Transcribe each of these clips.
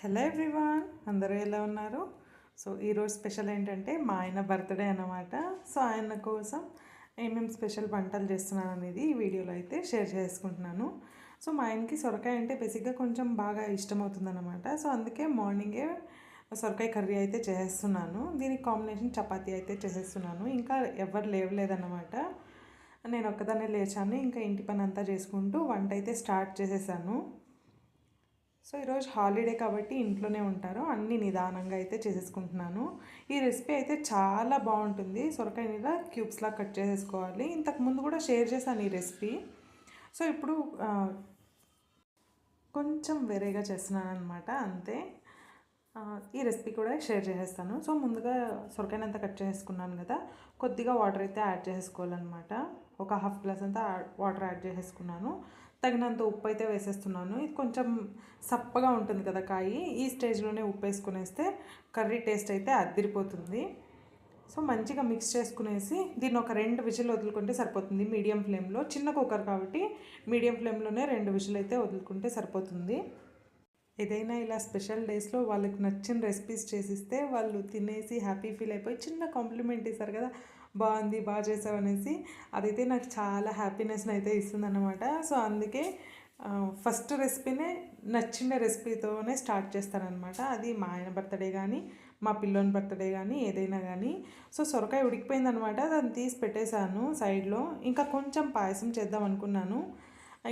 Hello everyone అందరూ ఎలా ఉన్నారు? సో ఈరోజు స్పెషల్ ఏంటంటే మా ఆయన బర్త్డే అన్నమాట. సో ఆయన కోసం ఏమేమి స్పెషల్ వంటలు చేస్తున్నాను అనేది ఈ వీడియోలో అయితే షేర్ చేసుకుంటున్నాను. సో మా ఆయనకి సొరకాయ అంటే బేసిక్గా కొంచెం బాగా ఇష్టమవుతుంది అనమాట సో అందుకే మార్నింగే సొరకాయ కర్రీ అయితే చేసేస్తున్నాను దీనికి కాంబినేషన్ చపాతీ అయితే చేసేస్తున్నాను. ఇంకా ఎవరు లేవలేదన్నమాట. నేను ఒక్కదాన్నే లేచాను. ఇంకా ఇంటి పని అంతా చేసుకుంటూ వంట అయితే స్టార్ట్ చేసేసాను. సో ఈరోజు హాలిడే కాబట్టి ఇంట్లోనే ఉంటారు. అన్ని నిదానంగా అయితే చేసేసుకుంటున్నాను. ఈ రెసిపీ అయితే చాలా బాగుంటుంది. సొరకాయ మీద క్యూబ్స్లా కట్ చేసేసుకోవాలి. ఇంతకు ముందు కూడా షేర్ చేశాను ఈ రెసిపీ. సో ఇప్పుడు కొంచెం వేరేగా చేస్తున్నాను అనమాట అంతే. ఈ రెసిపీ కూడా షేర్ చేసేస్తాను. సో ముందుగా సొరకాయనంతా కట్ చేసుకున్నాను కదా కొద్దిగా వాటర్ అయితే యాడ్ చేసేసుకోవాలన్నమాట. ఒక హాఫ్ గ్లాస్ అంతా వాటర్ యాడ్ చేసేసుకున్నాను. తగినంత ఉప్పు అయితే వేసేస్తున్నాను. ఇది కొంచెం సప్పగా ఉంటుంది కదా కాయి. ఈ స్టేజ్లోనే ఉప్పు వేసుకునేస్తే కర్రీ టేస్ట్ అయితే అదిరిపోతుంది. సో మంచిగా మిక్స్ చేసుకునేసి దీన్ని ఒక రెండు విజిల్ వదులుకుంటే సరిపోతుంది. మీడియం ఫ్లేమ్లో. చిన్న కుక్కర్ కాబట్టి మీడియం ఫ్లేమ్లోనే రెండు విజిల్ అయితే వదులుకుంటే సరిపోతుంది. ఏదైనా ఇలా స్పెషల్ డేస్లో వాళ్ళకి నచ్చిన రెసిపీస్ చేసిస్తే వాళ్ళు తినేసి హ్యాపీ ఫీల్ అయిపోయి చిన్న కాంప్లిమెంట్ ఇస్తారు కదా. బాగుంది బాగా చేసావు అనేసి అదైతే నాకు చాలా హ్యాపీనెస్ని అయితే ఇస్తుందన్నమాట. సో అందుకే ఫస్ట్ రెసిపీనే నచ్చిన రెసిపీతోనే స్టార్ట్ చేస్తానన్నమాట. అది మా ఆయన బర్త్డే కానీ మా పిల్లోని బర్త్డే కానీ ఏదైనా కానీ సో సొరకాయ ఉడికిపోయిందనమాట దాన్ని తీసి పెట్టేశాను సైడ్లో. ఇంకా కొంచెం పాయసం చేద్దాం అనుకున్నాను.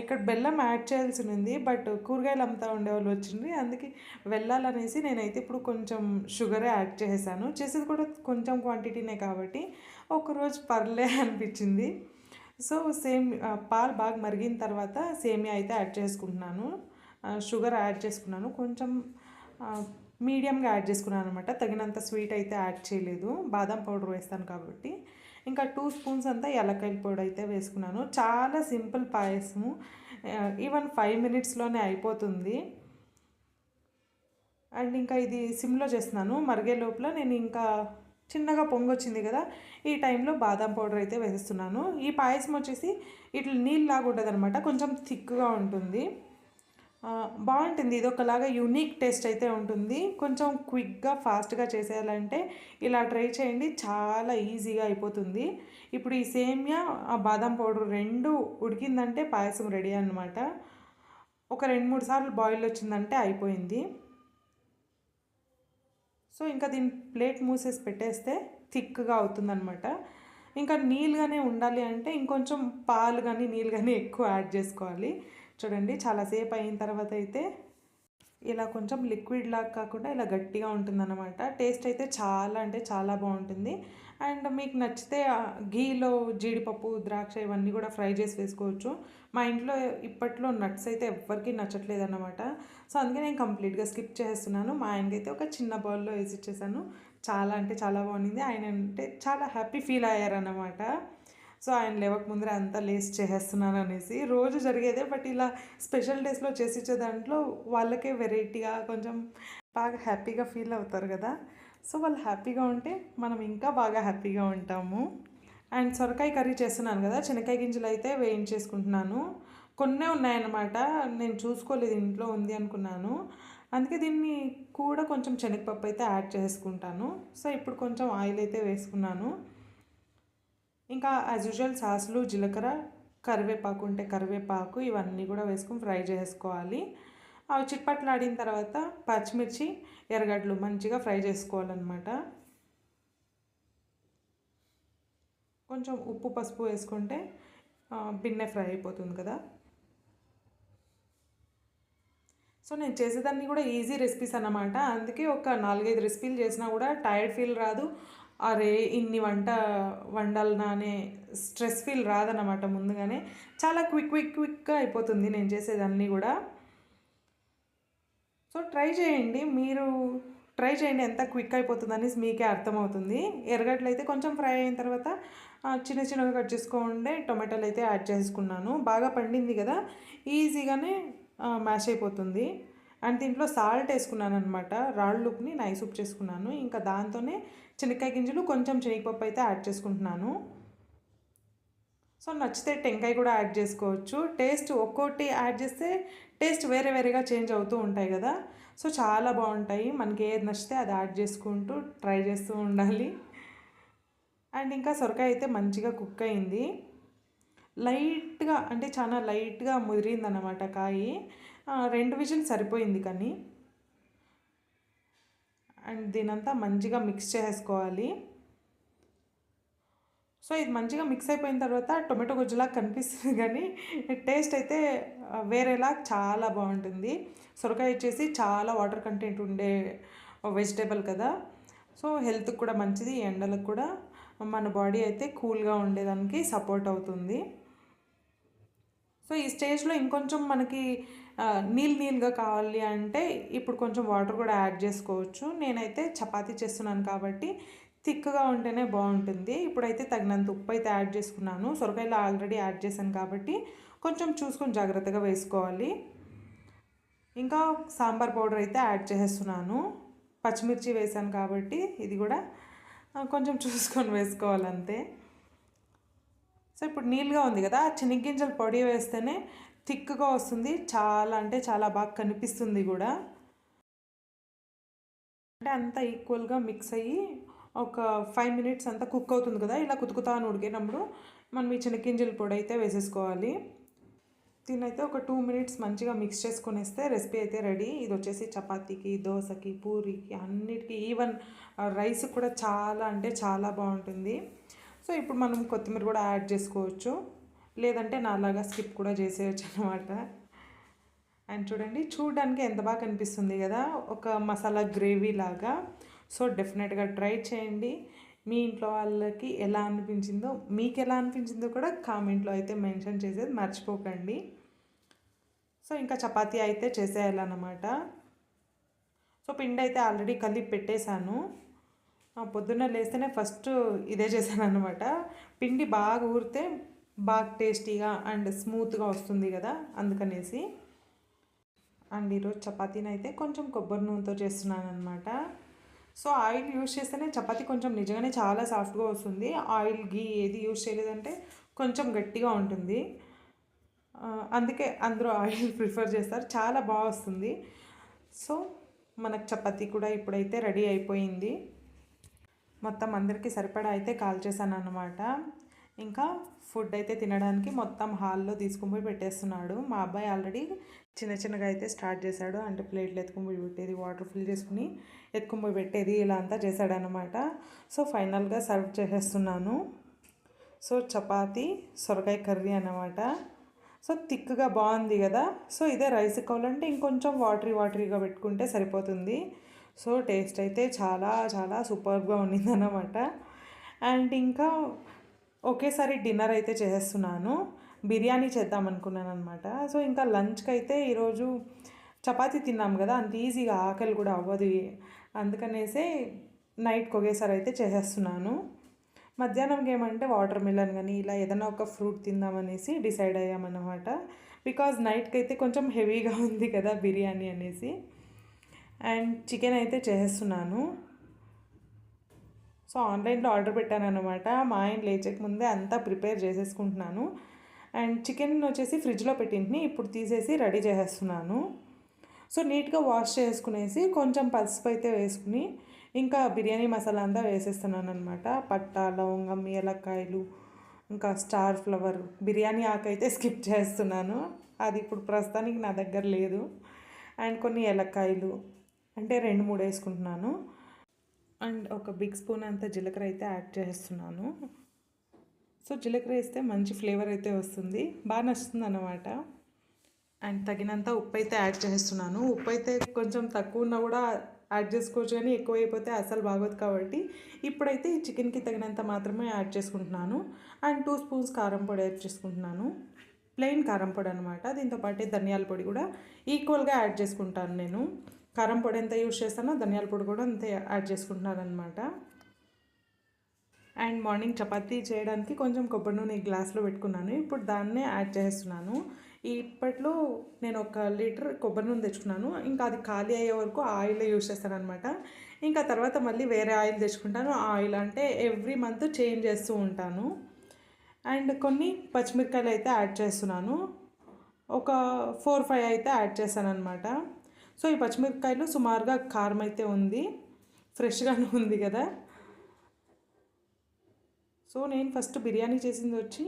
ఇక్కడ బెల్లం యాడ్ చేయాల్సి ఉంది బట్ కూరగాయలు అమ్ముతా ఉండేవాళ్ళు వచ్చింది అందుకే వెళ్ళాలనేసి నేనైతే ఇప్పుడు కొంచెం షుగరే యాడ్ చేసేసాను. చేసేది కూడా కొంచెం క్వాంటిటీనే కాబట్టి ఒకరోజు పర్లే అనిపించింది. సో సేమ్ పాలు బాగా మరిగిన తర్వాత సేమియా అయితే యాడ్ చేసుకుంటున్నాను. షుగర్ యాడ్ చేసుకున్నాను. కొంచెం మీడియంగా యాడ్ చేసుకున్నాను అనమాట తగినంత స్వీట్ అయితే యాడ్ చేయలేదు. బాదం పౌడర్ వేస్తాను కాబట్టి. ఇంకా టూ స్పూన్స్ అంతా ఎలకాయల పొడి అయితే వేసుకున్నాను. చాలా సింపుల్ పాయసము. ఈవెన్ ఫైవ్ మినిట్స్లోనే అయిపోతుంది. అండ్ ఇంకా ఇది సిమ్లో చేస్తున్నాను. మరిగే లోపల నేను ఇంకా చిన్నగా పొంగొచ్చింది కదా ఈ టైంలో బాదం పౌడర్ అయితే వేస్తున్నాను ఈ పాయసం వచ్చేసి ఇట్లా నీళ్ళలాగా ఉంటుంది అనమాట కొంచెం థిక్గా ఉంటుంది. బాగుంటుంది ఇది ఒకలాగా యూనిక్ టేస్ట్ అయితే ఉంటుంది. కొంచెం క్విక్గా ఫాస్ట్గా చేసేయాలంటే ఇలా ట్రై చేయండి చాలా ఈజీగా అయిపోతుంది. ఇప్పుడు ఈ సేమియా ఆ బాదం పౌడర్ రెండు ఉడికిందంటే పాయసం రెడీ అన్నమాట. ఒక రెండు మూడు సార్లు బాయిల్ వచ్చిందంటే అయిపోయింది. సో ఇంకా దీని ప్లేట్ మూసేసి పెట్టేస్తే థిక్గా అవుతుందనమాట ఇంకా నీళ్ళుగానే ఉండాలి అంటే ఇంకొంచెం పాలు కానీ నీళ్ళు కానీ ఎక్కువ యాడ్ చేసుకోవాలి. చూడండి చాలాసేపు అయిన తర్వాత అయితే ఇలా కొంచెం లిక్విడ్ లాగా కాకుండా ఇలా గట్టిగా ఉంటుందన్నమాట. టేస్ట్ అయితే చాలా అంటే చాలా బాగుంటుంది. అండ్ మీకు నచ్చితే ఘీలో గీలో జీడిపప్పు ద్రాక్ష ఇవన్నీ కూడా ఫ్రై చేసి వేసుకోవచ్చు. మా ఇంట్లో ఇప్పట్లో నట్స్ అయితే ఎవ్వరికీ నచ్చట్లేదు అన్నమాట సో అందుకే నేను కంప్లీట్గా స్కిప్ చేస్తున్నాను మా ఆయనకైతే ఒక చిన్న బౌల్లో వేసి ఇచ్చేసాను. చాలా అంటే చాలా బాగుంది ఆయన అంటే చాలా హ్యాపీ ఫీల్ అయ్యారన్నమాట. సో ఆయన లేవక ముందరే అంతా లేస్ చేసేస్తున్నాను అనేసి. రోజు జరిగేదే బట్ ఇలా స్పెషల్ డేస్లో చేసి ఇచ్చే దాంట్లో వాళ్ళకే వెరైటీగా కొంచెం బాగా హ్యాపీగా ఫీల్ అవుతారు కదా. సో వాళ్ళు హ్యాపీగా ఉంటే మనం ఇంకా బాగా హ్యాపీగా ఉంటాము. అండ్ సొరకాయ కర్రీ చేస్తున్నాను కదా శనక్కాయ గింజలు అయితే వేయించేసుకుంటున్నాను. కొన్నే ఉన్నాయన్నమాట నేను చూసుకోలేదు ఇంట్లో ఉంది అనుకున్నాను. అందుకే దీన్ని కూడా కొంచెం శనగపప్పు అయితే యాడ్ చేసుకుంటాను. సో ఇప్పుడు కొంచెం ఆయిల్ అయితే వేసుకున్నాను. ఇంకా యాజ్ యూజువల్ సాసులు జీలకర్ర కరివేపాకు ఉంటే కరివేపాకు ఇవన్నీ కూడా వేసుకొని ఫ్రై చేసుకోవాలి. అవి చిట్పట్లాడిన తర్వాత పచ్చిమిర్చి ఎర్రగడ్డలు మంచిగా ఫ్రై చేసుకోవాలన్నమాట. కొంచెం ఉప్పు పసుపు వేసుకుంటే బిన్నె ఫ్రై అయిపోతుంది కదా. సో నేను చేసేదాన్ని కూడా ఈజీ రెసిపీస్ అన్నమాట. అందుకే ఒక నాలుగైదు రెసిపీలు చేసినా కూడా టైర్డ్ ఫీల్ రాదు. అరే ఇన్ని వంట వండాలనా అనే స్ట్రెస్ ఫీల్ రాదన్నమాట ముందుగానే. చాలా క్విక్ క్విక్ క్విక్గా అయిపోతుంది నేను చేసేదాన్ని కూడా. సో ట్రై చేయండి. మీరు ట్రై చేయండి. ఎంత క్విక్ అయిపోతుందని మీకే అర్థమవుతుంది. ఎర్రగడ్డలు అయితే కొంచెం ఫ్రై అయిన తర్వాత చిన్న చిన్నగా కట్ చేసుకోండి. టొమాటోలు అయితే యాడ్ చేసుకున్నాను. బాగా పండింది కదా. ఈజీగానే మ్యాష్ అయిపోతుంది. అండ్ దీంట్లో సాల్ట్ వేసుకున్నాను అనమాట రాళ్ళు నైస్ ఉప్పు చేసుకున్నాను. ఇంకా దాంతోనే శనక్కాయ గింజలు కొంచెం శనగపప్పు అయితే యాడ్ చేసుకుంటున్నాను. సో నచ్చితే టెంకాయ కూడా యాడ్ చేసుకోవచ్చు. టేస్ట్ ఒక్కోటి యాడ్ చేస్తే టేస్ట్ వేరే వేరేగా చేంజ్ అవుతూ ఉంటాయి కదా. సో చాలా బాగుంటాయి. మనకి ఏది నచ్చితే అది యాడ్ చేసుకుంటూ ట్రై చేస్తూ ఉండాలి. అండ్ ఇంకా సొరకాయ అయితే మంచిగా కుక్ అయింది. లైట్గా అంటే చాలా లైట్గా ముదిరిందన్నమాట అన్నమాట కాయి రెండు విజిల్ సరిపోయింది కానీ. అండ్ దీనంతా మంచిగా మిక్స్ చేసుకోవాలి. సో ఇది మంచిగా మిక్స్ అయిపోయిన తర్వాత టొమాటో గుజ్జులా కనిపిస్తుంది కానీ టేస్ట్ అయితే వేరేలా చాలా బాగుంటుంది. సొరకాయ వచ్చేసి చాలా వాటర్ కంటెంట్ ఉండే వెజిటేబుల్ కదా. సో హెల్త్కి కూడా మంచిది ఎండలకు కూడా. మన బాడీ అయితే కూల్గా ఉండేదానికి సపోర్ట్ అవుతుంది. సో ఈ స్టేజ్లో ఇంకొంచెం మనకి నీళ్ళు నీళ్ళుగా కావాలి అంటే ఇప్పుడు కొంచెం వాటర్ కూడా యాడ్ చేసుకోవచ్చు. నేనైతే చపాతీ చేస్తున్నాను కాబట్టి థిక్గా ఉంటేనే బాగుంటుంది. ఇప్పుడైతే తగినంత ఉప్పు అయితే యాడ్ చేసుకున్నాను. సొరకాయలో ఆల్రెడీ యాడ్ చేశాను కాబట్టి కొంచెం చూసుకొని జాగ్రత్తగా వేసుకోవాలి. ఇంకా సాంబార్ పౌడర్ అయితే యాడ్ చేసేస్తున్నాను. పచ్చిమిర్చి వేసాను కాబట్టి ఇది కూడా కొంచెం చూసుకొని వేసుకోవాలంతే. సో ఇప్పుడు నీళ్ళుగా ఉంది కదా చెనిగ్గింజల పొడి వేస్తేనే థిక్గా వస్తుంది. చాలా అంటే చాలా బాగా కనిపిస్తుంది కూడా. అంటే అంతా ఈక్వల్గా మిక్స్ అయ్యి ఒక ఫైవ్ మినిట్స్ అంతా కుక్ అవుతుంది కదా ఇలా కుతుకుతాను ఉడికినప్పుడు మనం ఈ చెనిగ్గింజల పొడి అయితే వేసేసుకోవాలి. దీనైతే ఒక టూ మినిట్స్ మంచిగా మిక్స్ చేసుకునేస్తే రెసిపీ అయితే రెడీ ఇది వచ్చేసి చపాతీకి దోశకి పూరికి అన్నిటికీ ఈవెన్ రైస్ కూడా చాలా అంటే చాలా బాగుంటుంది. సో ఇప్పుడు మనం కొత్తిమీర కూడా యాడ్ చేసుకోవచ్చు. లేదంటే నాలాగా స్కిప్ కూడా చేసేయచ్చు అనమాట అండ్ చూడండి చూడడానికి ఎంత బాగా కనిపిస్తుంది కదా ఒక మసాలా గ్రేవీ లాగా. సో డెఫినెట్గా ట్రై చేయండి. మీ ఇంట్లో వాళ్ళకి ఎలా అనిపించిందో మీకు ఎలా అనిపించిందో కూడా కామెంట్లో అయితే మెన్షన్ చేసేది మర్చిపోకండి. సో ఇంకా చపాతీ అయితే చేసేయాలన్నమాట. సో పిండి అయితే ఆల్రెడీ కలిపి పెట్టేశాను. పొద్దున్న లేస్తేనే ఫస్ట్ ఇదే చేశాను అనమాట పిండి బాగా ఊరితే బాగా టేస్టీగా అండ్ స్మూత్గా వస్తుంది కదా అందుకనేసి. అండ్ ఈరోజు చపాతీని అయితే కొంచెం కొబ్బరి నూనెతో చేస్తున్నాను అనమాట సో ఆయిల్ యూస్ చేస్తేనే చపాతి కొంచెం నిజంగానే చాలా సాఫ్ట్గా వస్తుంది. ఆయిల్ గీ ఏది యూస్ చేయలేదంటే కొంచెం గట్టిగా ఉంటుంది. అందుకే అందరూ ఆయిల్ ప్రిఫర్ చేస్తారు. చాలా బాగా వస్తుంది. సో మనకు చపాతీ కూడా ఇప్పుడైతే రెడీ అయిపోయింది. మొత్తం అందరికీ సరిపడా అయితే కాల్ చేశాను అనమాట ఇంకా ఫుడ్ అయితే తినడానికి మొత్తం హాల్లో తీసుకుని పోయి పెట్టేస్తున్నాడు. మా అబ్బాయి ఆల్రెడీ చిన్న చిన్నగా అయితే స్టార్ట్ చేశాడు. అంటే ప్లేట్లు ఎత్తుకుని పోయి పెట్టేది వాటర్ ఫిల్ చేసుకుని ఎత్తుకుని పోయి పెట్టేది ఇలా అంతా చేశాడనమాట సో ఫైనల్గా సర్వ్ చేసేస్తున్నాను. సో చపాతి సొరకాయ కర్రీ అన్నమాట. సో థిక్గా బాగుంది కదా. సో ఇదే రైస్ కావాలంటే ఇంకొంచెం వాటరీ వాటరీగా పెట్టుకుంటే సరిపోతుంది. సో టేస్ట్ అయితే చాలా చాలా సూపర్గా ఉండింది అండ్ ఇంకా ఒకేసారి డిన్నర్ అయితే చేసేస్తున్నాను. బిర్యానీ చేద్దాం అనుకున్నాను అనమాట సో ఇంకా లంచ్కి అయితే ఈరోజు చపాతీ తిన్నాం కదా అంత ఈజీగా ఆకలి కూడా అవ్వదు. అందుకనేసే నైట్కి ఒకేసారి అయితే చేసేస్తున్నాను. మధ్యాహ్నంకి ఏమంటే వాటర్ మిలన్ కానీ ఇలా ఏదైనా ఒక ఫ్రూట్ తిందామనేసి డిసైడ్ అయ్యామన్నమాట. బికాజ్ నైట్కి అయితే కొంచెం హెవీగా ఉంది కదా బిర్యానీ అనేసి. అండ్ చికెన్ అయితే చేసేస్తున్నాను. సో ఆన్లైన్లో ఆర్డర్ పెట్టాను అనమాట మా ఆయన లేచక ముందే అంతా ప్రిపేర్ చేసేసుకుంటున్నాను. అండ్ చికెన్ వచ్చేసి ఫ్రిడ్జ్లో పెట్టింటిని ఇప్పుడు తీసేసి రెడీ చేసేస్తున్నాను. సో నీట్గా వాష్ చేసుకునేసి కొంచెం పసుపు అయితే వేసుకుని ఇంకా బిర్యానీ మసాలా అంతా వేసేస్తున్నాను అనమాట పట్ట లవంగం ఏలక్కాయలు ఇంకా స్టార్ ఫ్లవర్ బిర్యానీ ఆకు అయితే స్కిప్ చేస్తున్నాను. అది ఇప్పుడు ప్రస్తుతానికి నా దగ్గర లేదు. అండ్ కొన్ని ఏలక్కాయలు అంటే రెండు మూడు వేసుకుంటున్నాను. అండ్ ఒక బిగ్ స్పూన్ అంత జీలకర్ర అయితే యాడ్ చేస్తున్నాను. సో జీలకర్ర వేస్తే మంచి ఫ్లేవర్ అయితే వస్తుంది. బాగా నచ్చుతుంది అన్నమాట అండ్ తగినంత ఉప్పు అయితే యాడ్ చేస్తున్నాను. ఉప్పు అయితే కొంచెం తక్కువ ఉన్నా కూడా యాడ్ చేసుకోవచ్చు కానీ ఎక్కువ అయిపోతే అసలు బాగోదు కాబట్టి ఇప్పుడైతే ఈ చికెన్కి తగినంత మాత్రమే యాడ్ చేసుకుంటున్నాను. అండ్ టూ స్పూన్స్ కారం పొడి యాడ్ చేసుకుంటున్నాను. ప్లెయిన్ కారం పొడి అనమాట దీంతో పాటు ధనియాల పొడి కూడా ఈక్వల్గా యాడ్ చేసుకుంటాను నేను. కారం పొడి ఎంత యూజ్ చేస్తానో ధనియాల పొడి కూడా అంతే యాడ్ చేసుకుంటున్నాను అనమాట అండ్ మార్నింగ్ చపాతీ చేయడానికి కొంచెం కొబ్బరి నూనె గ్లాస్లో పెట్టుకున్నాను. ఇప్పుడు దాన్నే యాడ్ చేస్తున్నాను. ఇప్పట్లో నేను ఒక లీటర్ కొబ్బరి నూనె తెచ్చుకున్నాను. ఇంకా అది ఖాళీ అయ్యే వరకు ఆయిల్ యూజ్ చేస్తాను అనమాట ఇంకా తర్వాత మళ్ళీ వేరే ఆయిల్ తెచ్చుకుంటాను. ఆయిల్ అంటే ఎవ్రీ మంత్ చేంజ్ చేస్తూ ఉంటాను. అండ్ కొన్ని పచ్చిమిరకాయలు అయితే యాడ్ చేస్తున్నాను. ఒక ఫోర్ ఫైవ్ అయితే యాడ్ చేశాను అనమాట సో ఈ పచ్చిమిరపకాయలు సుమారుగా కారం అయితే ఉంది. ఫ్రెష్గానే ఉంది కదా. సో నేను ఫస్ట్ బిర్యానీ చేసింది వచ్చి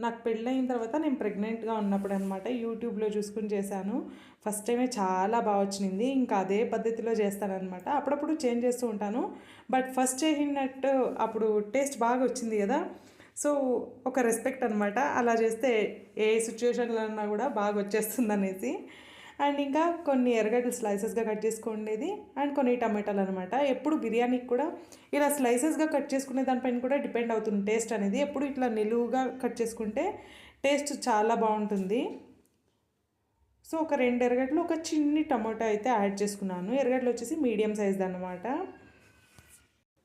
నాకు పెళ్ళైన తర్వాత నేను ప్రెగ్నెంట్గా ఉన్నప్పుడు అనమాట యూట్యూబ్లో చూసుకుని చేశాను. ఫస్ట్ టైమే చాలా బాగా వచ్చింది ఇంకా అదే పద్ధతిలో చేస్తానన్నమాట. అప్పుడప్పుడు చేంజ్ చేస్తూ ఉంటాను. బట్ ఫస్ట్ చేసినట్టు అప్పుడు టేస్ట్ బాగా వచ్చింది కదా. సో ఒక రెస్పెక్ట్ అనమాట అలా చేస్తే ఏ సిచ్యువేషన్లో అన్నా కూడా బాగా వచ్చేస్తుంది అనేసి అండ్ ఇంకా కొన్ని ఎర్రగడ్డలు స్లైసెస్గా కట్ చేసుకునేది అండ్ కొన్ని టమాటాలు అనమాట ఎప్పుడు బిర్యానీకి కూడా ఇలా స్లైసెస్గా కట్ చేసుకునే దానిపైన కూడా డిపెండ్ అవుతుంది టేస్ట్ అనేది. ఎప్పుడు ఇట్లా నిలువుగా కట్ చేసుకుంటే టేస్ట్ చాలా బాగుంటుంది. సో ఒక రెండు ఎర్రగడ్డలు ఒక చిన్ని టమాటో అయితే యాడ్ చేసుకున్నాను. ఎర్రగడ్డలు వచ్చేసి మీడియం సైజ్ అనమాట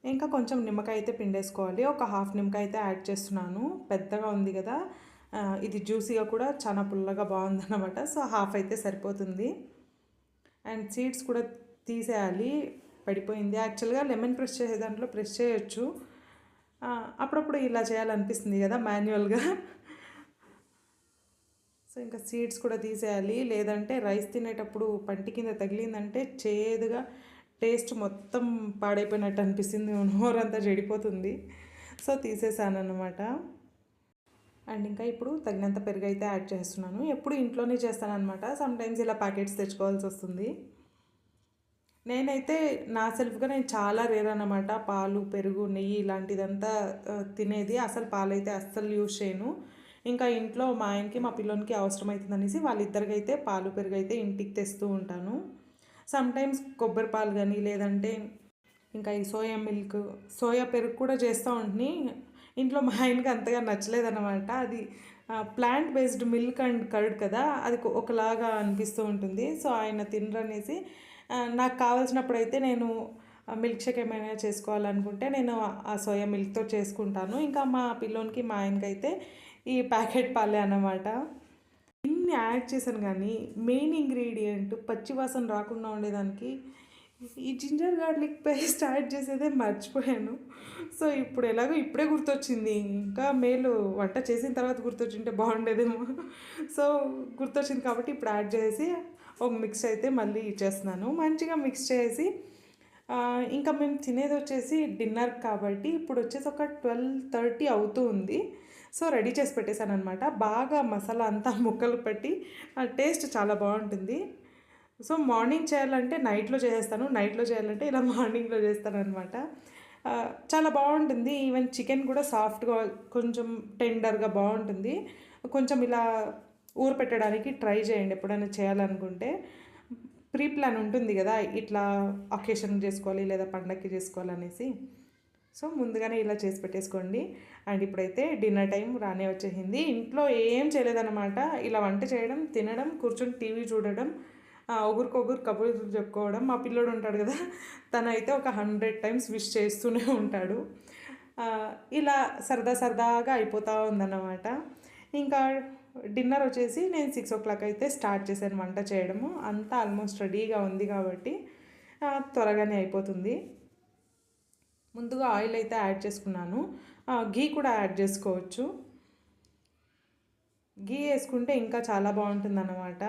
ఇంకా కొంచెం నిమ్మకాయ అయితే పిండేసుకోవాలి. ఒక హాఫ్ నిమ్మకాయ అయితే యాడ్ చేస్తున్నాను. పెద్దగా ఉంది కదా. ఇది జ్యూసీగా కూడా చాలా పుల్లగా బాగుందన్నమాట. సో హాఫ్ అయితే సరిపోతుంది. అండ్ సీడ్స్ కూడా తీసేయాలి. పడిపోయింది. యాక్చువల్గా లెమన్ ప్రెస్ చేసే దాంట్లో ప్రెస్ చేయొచ్చు. అప్పుడప్పుడు ఇలా చేయాలనిపిస్తుంది కదా మాన్యువల్గా. సో ఇంకా సీడ్స్ కూడా తీసేయాలి. లేదంటే రైస్ తినేటప్పుడు పంటి కింద తగిలిందంటే చేదుగా టేస్ట్ మొత్తం పాడైపోయినట్టు అనిపిస్తుంది. నోరంతా చెడిపోతుంది. సో తీసేసాను అన్నమాట అండ్ ఇంకా ఇప్పుడు తగినంత పెరుగు అయితే యాడ్ చేస్తున్నాను. ఎప్పుడు ఇంట్లోనే చేస్తాను అనమాట సమ్టైమ్స్ ఇలా ప్యాకెట్స్ తెచ్చుకోవాల్సి వస్తుంది. నేనైతే నా సెల్ఫ్గా నేను చాలా రేర్ అనమాట పాలు పెరుగు నెయ్యి ఇలాంటిదంతా తినేది. అసలు పాలైతే అస్సలు యూజ్ చేయను. ఇంకా ఇంట్లో మా ఆయనకి మా పిల్లోనికి అవసరం అనేసి వాళ్ళిద్దరికి అయితే పాలు పెరుగు అయితే ఇంటికి తెస్తూ ఉంటాను. సమ్టైమ్స్ కొబ్బరి పాలు కానీ లేదంటే ఇంకా ఈ సోయా మిల్క్ సోయా పెరుగు కూడా చేస్తూ ఉంటుంది ఇంట్లో మా ఆయనకి అంతగా నచ్చలేదన్నమాట. అది plant based milk and curd కదా అది ఒకలాగా అనిపిస్తూ ఉంటుంది. సో ఆయన తినరనేసి నాకు కావాల్సినప్పుడైతే అయితే నేను మిల్క్ షేక్ ఏమైనా చేసుకోవాలనుకుంటే నేను ఆ సోయా మిల్క్తో చేసుకుంటాను. ఇంకా మా పిల్లోనికి మా ఆయనకి అయితే ఈ ప్యాకెట్ పాలే అన్నమాట. ఇన్ని యాడ్ చేశాను కానీ మెయిన్ ఇంగ్రీడియంట్ పచ్చివాసన రాకుండా ఉండేదానికి ఈ జింజర్ గార్లిక్ పేస్ట్ యాడ్ చేసేదే మర్చిపోయాను. సో ఇప్పుడు ఎలాగో ఇప్పుడే గుర్తొచ్చింది. ఇంకా మేలు వంట చేసిన తర్వాత గుర్తొచ్చింటే బాగుండేదేమో. సో గుర్తొచ్చింది కాబట్టి ఇప్పుడు యాడ్ చేసి ఒక మిక్స్ అయితే మళ్ళీ ఇచ్చేస్తున్నాను మంచిగా మిక్స్ చేసి ఇంకా మేము తినేది వచ్చేసి డిన్నర్ కాబట్టి ఇప్పుడు వచ్చేసి ఒక ట్వెల్వ్ థర్టీ అవుతూ ఉంది. సో రెడీ చేసి పెట్టేశాను అనమాట బాగా మసాలా అంతా ముక్కలు పెట్టి టేస్ట్ చాలా బాగుంటుంది. సో మార్నింగ్ చేయాలంటే నైట్లో చేసేస్తాను నైట్లో చేయాలంటే ఇలా మార్నింగ్లో చేస్తాను అనమాట చాలా బాగుంటుంది. ఈవెన్ చికెన్ కూడా సాఫ్ట్గా కొంచెం టెండర్గా బాగుంటుంది. కొంచెం ఇలా ఊరు పెట్టడానికి ట్రై చేయండి ఎప్పుడైనా చేయాలనుకుంటే. ప్రీ ప్లాన్ ఉంటుంది కదా ఇట్లా అకేషన్ చేసుకోవాలి లేదా పండగకి చేసుకోవాలనేసి. సో ముందుగానే ఇలా చేసి పెట్టేసుకోండి. అండ్ ఇప్పుడైతే డిన్నర్ టైం రానే వచ్చేసింది. ఇంట్లో ఏం చేయలేదన్నమాట. ఇలా వంట చేయడం తినడం కూర్చొని టీవీ చూడడం ఒకరికొకరు కబుర్లు చెప్పుకోవడం. మా పిల్లోడు ఉంటాడు కదా తనైతే అయితే ఒక హండ్రెడ్ టైమ్స్ విష్ చేస్తూనే ఉంటాడు. ఇలా సరదా సరదాగా అయిపోతూ ఉందన్నమాట. ఇంకా డిన్నర్ వచ్చేసి నేను సిక్స్ ఓ క్లాక్ అయితే స్టార్ట్ చేశాను వంట చేయడము. అంతా ఆల్మోస్ట్ రెడీగా ఉంది కాబట్టి త్వరగానే అయిపోతుంది. ముందుగా ఆయిల్ అయితే యాడ్ చేసుకున్నాను. గీ కూడా యాడ్ చేసుకోవచ్చు. గీ వేసుకుంటే ఇంకా చాలా బాగుంటుంది అన్నమాట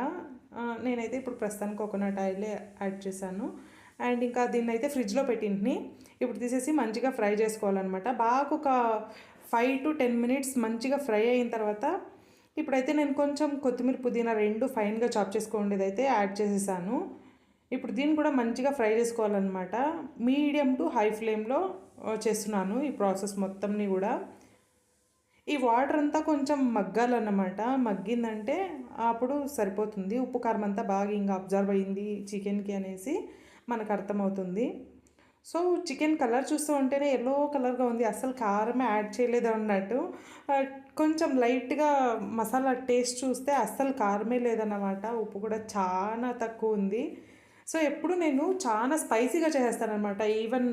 నేనైతే ఇప్పుడు ప్రస్తుతానికి కోకోనట్ ఆయిలే యాడ్ చేశాను. అండ్ ఇంకా దీన్ని అయితే ఫ్రిడ్జ్లో పెట్టింటిని. ఇప్పుడు తీసేసి మంచిగా ఫ్రై చేసుకోవాలన్నమాట. బాగా ఒక ఫైవ్ టు టెన్ మినిట్స్ మంచిగా ఫ్రై అయిన తర్వాత ఇప్పుడైతే నేను కొంచెం కొత్తిమీర పుదీనా రెండు ఫైన్గా చాప్ చేసుకోండేది అయితే యాడ్ చేసేసాను. ఇప్పుడు దీన్ని కూడా మంచిగా ఫ్రై చేసుకోవాలన్నమాట. మీడియం టు హై ఫ్లేమ్లో చేస్తున్నాను ఈ ప్రాసెస్ మొత్తంని కూడా. ఈ వాటర్ అంతా కొంచెం మగ్గాలన్నమాట. మగ్గిందంటే అప్పుడు సరిపోతుంది. ఉప్పు కారం అంతా బాగా ఇంకా అబ్జర్వ్ అయింది చికెన్కి అనేసి మనకు అర్థమవుతుంది. సో చికెన్ కలర్ చూస్తూ ఉంటేనే ఎల్లో కలర్గా ఉంది. అసలు కారమే యాడ్ చేయలేదు అన్నట్టు. కొంచెం లైట్గా మసాలా టేస్ట్ చూస్తే అస్సలు కారమే లేదన్నమాట. ఉప్పు కూడా చాలా తక్కువ ఉంది. సో ఎప్పుడు నేను చాలా స్పైసీగా చేస్తానమాట ఈవెన్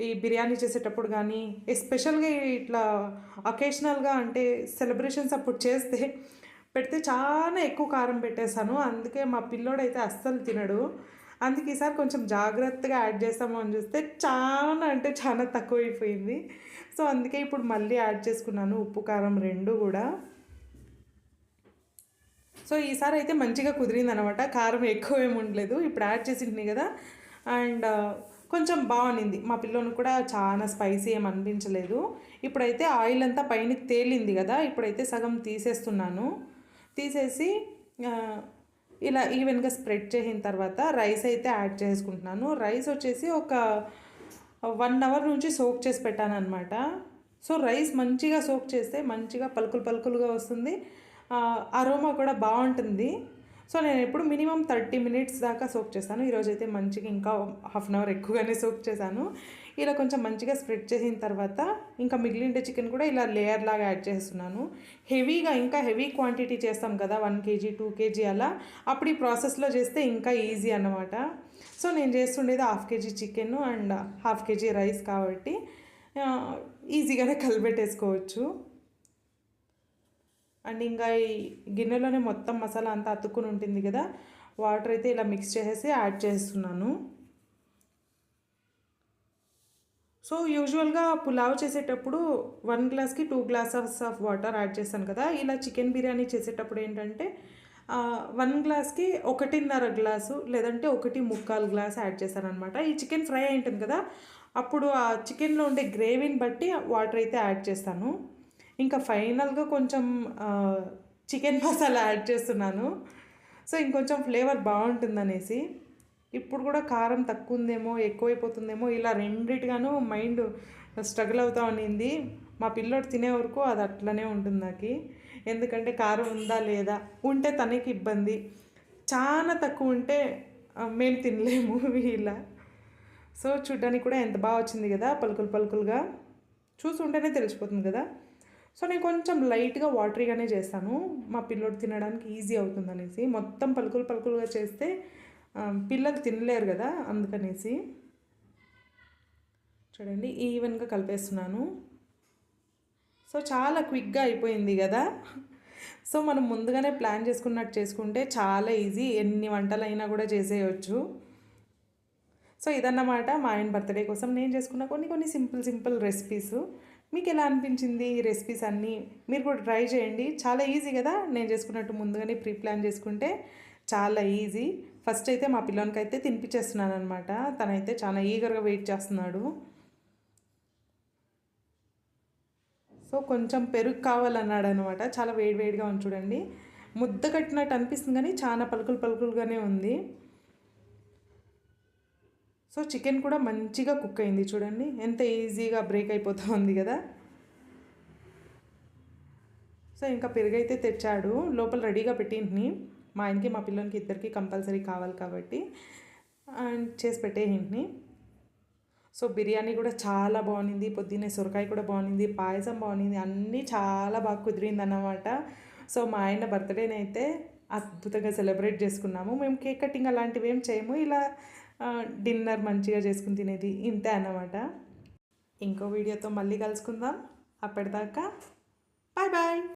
ఈ బిర్యానీ చేసేటప్పుడు కానీ ఎస్పెషల్గా ఇట్లా అకేషనల్గా అంటే సెలబ్రేషన్స్ అప్పుడు చేస్తే పెడితే చాలా ఎక్కువ కారం పెట్టేశాను అందుకే మా పిల్లోడైతే అస్సలు తినడు. అందుకే ఈసారి కొంచెం జాగ్రత్తగా యాడ్ చేస్తాము అని చూస్తే చాలా అంటే చాలా తక్కువ అయిపోయింది సో అందుకే ఇప్పుడు మళ్ళీ యాడ్ చేసుకున్నాను ఉప్పు కారం రెండు కూడా. సో ఈసారి అయితే మంచిగా కుదిరింది అనమాట కారం ఎక్కువ ఏమి ఉండలేదు. ఇప్పుడు యాడ్ చేసింది కదా. అండ్ కొంచెం బాగుంది మా పిల్లోని కూడా చాలా స్పైసీ ఏం అనిపించలేదు. ఇప్పుడైతే ఆయిల్ అంతా పైన తేలింది కదా ఇప్పుడైతే సగం తీసేస్తున్నాను. తీసేసి ఇలా ఈవెన్గా స్ప్రెడ్ చేసిన తర్వాత రైస్ అయితే యాడ్ చేసుకుంటున్నాను. రైస్ వచ్చేసి ఒక వన్ అవర్ నుంచి సోక్ చేసి పెట్టాను అనమాట సో రైస్ మంచిగా సోక్ చేస్తే మంచిగా పలుకులు పలుకులుగా వస్తుంది. అరోమా కూడా బాగుంటుంది. సో నేను ఎప్పుడు మినిమం థర్టీ మినిట్స్ దాకా సోక్ చేస్తాను. ఈరోజు అయితే మంచిగా ఇంకా హాఫ్ అన్ అవర్ ఎక్కువగానే సోక్ చేశాను. ఇలా కొంచెం మంచిగా స్ప్రెడ్ చేసిన తర్వాత ఇంకా మిగిలిన చికెన్ కూడా ఇలా లేయర్ లాగా యాడ్ చేస్తున్నాను. హెవీగా ఇంకా హెవీ క్వాంటిటీ చేస్తాం కదా వన్ కేజీ టూ కేజీ అలా. అప్పుడు ఈ ప్రాసెస్లో చేస్తే ఇంకా ఈజీ అన్నమాట. సో నేను చేస్తుండేది half kg chicken and half kg rice కాబట్టి ఈజీగానే కలిపెట్టేసుకోవచ్చు అండ్ ఇంకా ఈ గిన్నెలోనే మొత్తం మసాలా అంతా అతుక్కుని ఉంటుంది కదా వాటర్ అయితే ఇలా మిక్స్ చేసేసి యాడ్ చేస్తున్నాను. సో యూజువల్గా పులావ్ చేసేటప్పుడు వన్ గ్లాస్కి two glasses of water add చేస్తాను కదా ఇలా చికెన్ బిర్యానీ చేసేటప్పుడు ఏంటంటే వన్ గ్లాస్కి ఒకటిన్నర గ్లాసు లేదంటే ఒకటి ముక్కాలు గ్లాస్ యాడ్ చేశాను అనమాట ఈ చికెన్ ఫ్రై అయి ఉంటుంది కదా అప్పుడు ఆ చికెన్లో ఉండే గ్రేవీని బట్టి వాటర్ అయితే యాడ్ చేస్తాను. ఇంకా ఫైనల్గా కొంచెం చికెన్ మసాలా యాడ్ చేస్తున్నాను. సో ఇంకొంచెం ఫ్లేవర్ బాగుంటుందనేసి. ఇప్పుడు కూడా కారం తక్కువ ఉందేమో ఎక్కువైపోతుందేమో ఇలా రెండిటిగాను మైండ్ స్ట్రగుల్ అవుతా ఉండింది మా పిల్లోడు తినే వరకు అది అట్లనే ఉంటుంది నాకు. ఎందుకంటే కారం ఉందా లేదా? ఉంటే తనకి ఇబ్బంది. చాలా తక్కువ ఉంటే మేము తినలేము ఇలా. సో చూడ్డానికి కూడా ఎంత బాగా వచ్చింది కదా పలుకులు పలుకులుగా. చూస్తుంటేనే తెలిసిపోతుంది కదా. సో నేను కొంచెం లైట్గా వాటరీగానే చేస్తాను. మా పిల్లోడు తినడానికి ఈజీ అవుతుంది అనేసి మొత్తం పలుకులు పలుకులుగా చేస్తే పిల్లలు తినలేరు కదా అందుకనేసి. చూడండి ఈవెన్గా కలిపేస్తున్నాను. సో చాలా క్విక్గా అయిపోయింది కదా. సో మనం ముందుగానే ప్లాన్ చేసుకున్నట్టు చేసుకుంటే చాలా ఈజీ. ఎన్ని వంటలైనా కూడా చేసేయచ్చు. సో ఇదన్నమాట మా ఆయన బర్త్డే కోసం నేను చేసుకున్న కొన్ని కొన్ని సింపుల్ సింపుల్ రెసిపీస్. మీకు ఎలా అనిపించింది ఈ రెసిపీస్ అన్నీ? మీరు కూడా ట్రై చేయండి. చాలా ఈజీ కదా? నేను చేసుకున్నట్టు ముందుగానే ప్రీ ప్లాన్ చేసుకుంటే చాలా ఈజీ ఫస్ట్ అయితే మా పిల్లోనికి అయితే తినిపించేస్తున్నాను అనమాట తనైతే చాలా ఈగర్గా వెయిట్ చేస్తున్నాడు. సో కొంచెం పెరుగు కావాలన్నాడు అనమాట చాలా వేడి వేడిగా ఉంది చూడండి. ముద్ద కట్టినట్టు అనిపిస్తుంది కానీ చాలా పలుకులు పలుకులుగానే ఉంది. సో చికెన్ కూడా మంచిగా కుక్ అయింది చూడండి. ఎంత ఈజీగా బ్రేక్ అయిపోతూ ఉంది కదా. సో ఇంకా పెరుగైతే తెచ్చాడు. లోపల రెడీగా పెట్టింటిని మా ఆయనకి మా పిల్లలకి ఇద్దరికి కంపల్సరీ కావాలి కాబట్టి. అండ్ చేసి పెట్టేయింటిని సో బిర్యానీ కూడా చాలా బాగుంది. పొద్దున్నే సొరకాయ కూడా బాగుంది. పాయసం బాగుంది. అన్నీ చాలా బాగా కుదిరింది అన్నమాట. సో మా ఆయన బర్త్డేని అయితే అద్భుతంగా సెలబ్రేట్ చేసుకున్నాము. మేము కేక్ కటింగ్ అలాంటివి ఏం చేయము. ఇలా డిన్నర్ మంచిగా చేసుకుని తినేది ఇంతే అన్నమాట. ఇంకో వీడియోతో మళ్ళీ కలుసుకుందాం. అప్పటిదాకా బాయ్ బాయ్.